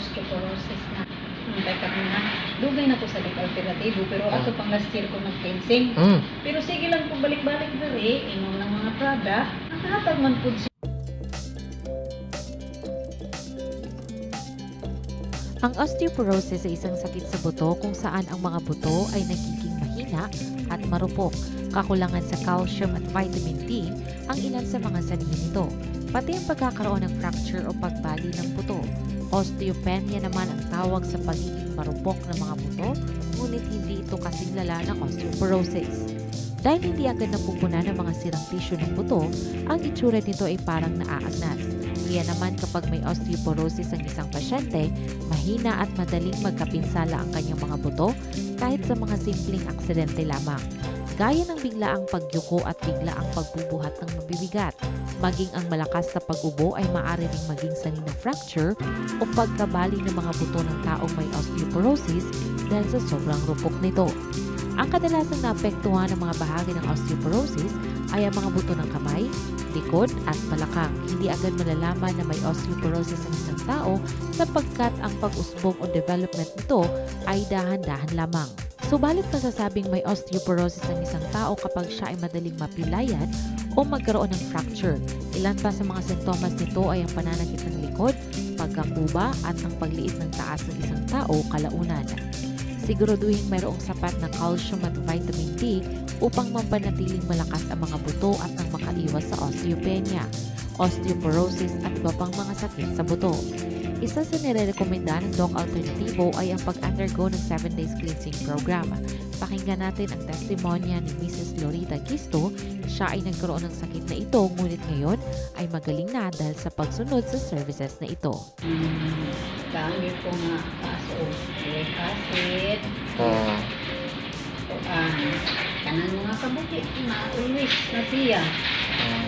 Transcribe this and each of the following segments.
osteoporosis na. Hmm, kay kami na, dugay na ko sa dik alternatibo, pero Ah. ato pang last year ko nag-cleansing. Mm. Pero sige lang po balik-balik diri, inom ng mga product, nakahatag man po siya. Ang osteoporosis ay isang sakit sa buto kung saan ang mga buto ay nagiging mahina at marupok. Kakulangan sa calcium at vitamin D ang ilan sa mga sanhi nito. Pati ang pagkakaroon ng fracture o pagbali ng buto. Osteopenia naman ang tawag sa pagiging marupok ng mga buto, ngunit hindi ito kasing lala ng osteoporosis. Dahil hindi agad napupunan ng mga sirang tissue ng buto, ang itsura nito ay parang naaagnas. Kaya naman kapag may osteoporosis ang isang pasyente, mahina at madaling magkapinsala ang kanyang mga buto kahit sa mga simpleng aksidente lamang. Gaya ng biglaang pagyuko at biglaang pagbubuhat ng mabibigat. Maging ang malakas na pag-ubo ay maaari ring maging sanhi ng fracture o pagkabali ng mga buto ng taong may osteoporosis dahil sa sobrang rupok nito. Ang kadalasang naapektuhan ng mga bahagi ng osteoporosis ay ang mga buto ng kamay, likod at balakang. Hindi agad malalaman na may osteoporosis ang isang tao sapagkat ang pag-usbong o development nito ay dahan-dahan lamang. Subalit masasabing may osteoporosis ang isang tao kapag siya ay madaling mapilayan o magkaroon ng fracture. Ilan pa sa mga sintomas nito ay ang pananakit ng likod, pagkakuba at ang pagliit ng taas ng isang tao kalaunan. Siguraduhin mayroong sapat na calcium at vitamin D upang mampanatiling malakas ang mga buto at nang makaiwas sa osteopenia, osteoporosis at iba pang mga sakit sa buto. Isa sa nire-recommenda ng Doc Alternativo ay ang pag-undergo ng 7 days cleansing program. Pakinggan natin ang testimonya ni Mrs. Lorita Gisto. Siya ay nagkaroon ng sakit na ito ngunit ngayon ay magaling na dahil sa pagsunod sa services na ito. Hmm, gamit ko nga kaso, uric acid, Ah. ah, kanan mga kabukit na always na siya. Niya,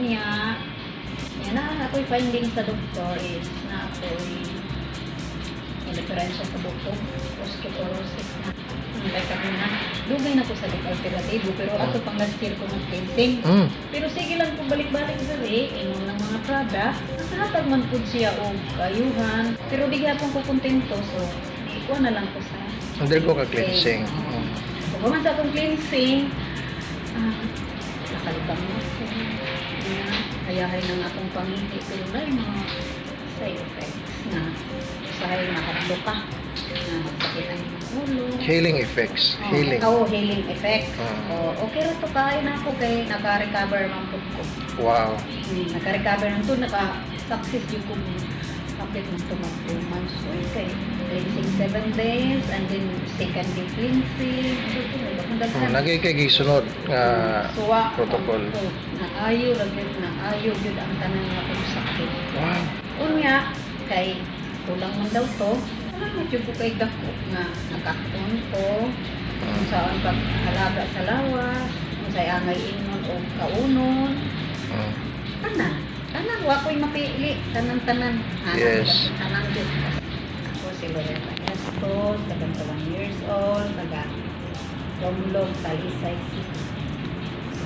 niya na ako'y finding sa doktor is na ako'y may diferensya sa buto, osteoporosis na. Kay kami na, dugay na ko sa alternatibo, pero Ah. ato pang last year ko nag-cleansing. Mm. Pero sige lang po balik-balik diri, inom ng mga product, nakahatag man po siya o kayuhan. Pero di gyapon ko kontento, so ikuha na lang ko sa Undergo ka cleansing. Mm. So, sa akong cleansing, ah, nakalibang na ko. Na, hayahay ng akong pangiti. Pero na yung mga side effects na usahay nakatlo ka. Na magsakit ang ulo. Healing effects. Oh, Healing. Oo, healing effect. Ah. Oh, okay ra to kain na ako kay naka-recover man po ko. Wow. Hmm, naka-recover na to, naka-success yung kung kapit ng to mga 2 months. So, okay. Cleansing 7 days, and then second day cleansing. Daghan. Lagi kay gisunod nga Suwa, protocol. ang to, Naayo, lagyan na ayo, yun ang tanan nga sakit. Wow. Unya, kay kulang man daw to, salamat yung ko kay dako nga nakakton ko, kung Mm. saan pag-alaga sa lawas, kung sa'y angay ingnon o kaunon, Mm. tanan. Tanan, wa ko'y mapili. Tanan-tanan. Yes. Tanan yun. Ako si Loretta Estos, 71 years old, taga Domlog, Talisay City.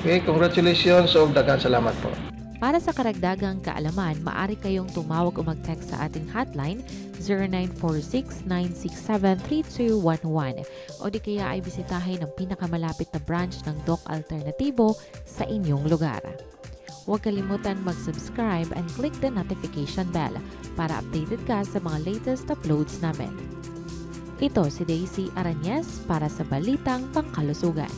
Okay, congratulations o daghang salamat po. Para sa karagdagang kaalaman, maaari kayong tumawag o mag-text sa ating hotline 0946-967-3211 o di kaya ay bisitahin ang pinakamalapit na branch ng Doc Alternativo sa inyong lugar. Huwag kalimutan mag-subscribe and click the notification bell para updated ka sa mga latest uploads namin. Ito si Daisy Aranyes para sa Balitang Pangkalusugan.